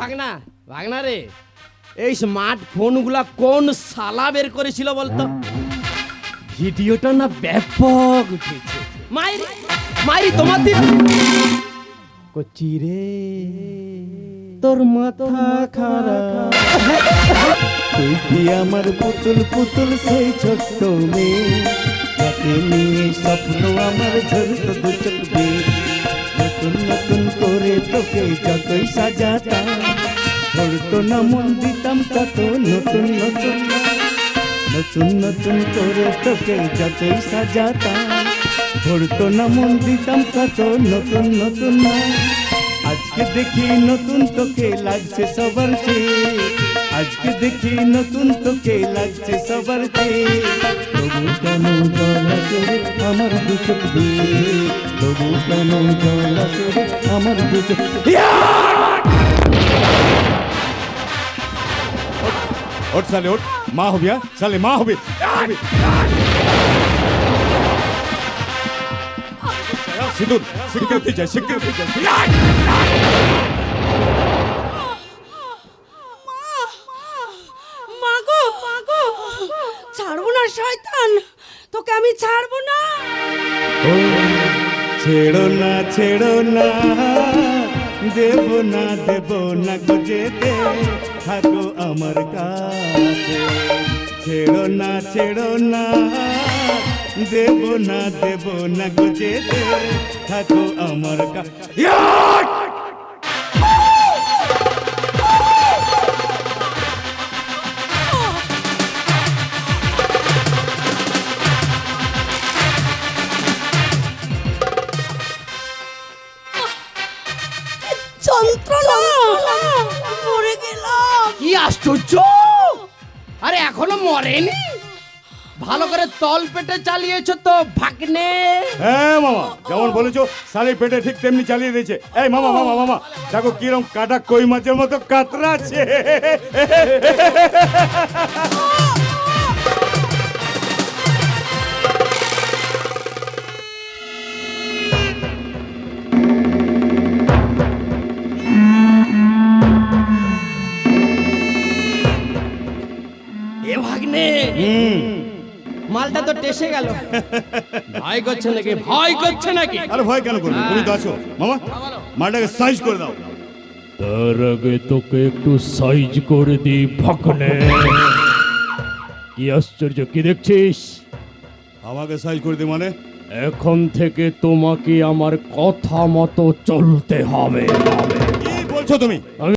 ভাগনা ভাগনা রে। এই স্মার্টফোনগুলা কোন সালা বের করেছিল বলতো? ভিডিওটা না ব্যাপক উঠেছে। মাইরি মাইরি তোমার দিন। কচি রে, তোর মাথা খারাপ। তুই কি আমার পুতুল পুতুল সেই ছোট্ট মেয়ে? যাকে নিয়ে স্বপ্ন আমার ঝরত তোকে যতই সাজাতাম, ধরতো না মন দিতাম, তত নতুন নতুন। নতুন নতুন করে তোকে যতই সাজাতাম, ধরতো না মন দিতাম, তত নতুন নতুন আজকে দেখি নতুন তোকে লাগছে সবার চেয়ে। আজকে দেখি নতুন তোকে লাগছে সবার চেয়ে। তবু কেন জল আসে রে আমার দু চোখ দিয়ে তবু কেন জল আসে রে আমার দু চোখ ওঠ সালে ওঠ মা হবি হ্যাঁ ছাড়বো না, শয়তান। তোকে আমি ছাড়বো না। ও, ছেড়ো না ছেড়ো না। দেব না দেব না গো যেতে। থাকো আমার কাছে। ছেড়ো না ছেড়ো না। দেব না দেব না গো যেতে। থাকো আমার কাছে। যন্ত্রণা। মরে গেলাম। কি আশ্চর্য? আরে এখনও মরেনি? ভালো করে তল পেটে চালিয়েছো তো ভাগ্নে। হ্যাঁ মামা যেমন বলেছ সালে পেটে ঠিক তেমনি চালিয়ে দিয়েছে। এই মামা মামা মামা দেখো কিরম কাটা কই মাছের মতো কাতরাচ্ছে। এ ভাগ্নে। মালটা তো টেসে গেল। ভয় করছে নাকি? ভয় করছে নাকি? আরে ভয় কেন করবে? তুমি তো আছো। মামা মাটাকে সাইজ করে দাও। তার আগে তোকে একটু সাইজ করে দিই ভাগনে। কি আশ্চর্য কি দেখছিস? আমাকে সাইজ করে দিই মানে? এখন থেকে তোমাকে আমার কথা মতো চলতে হবে। কি বলছো তুমি?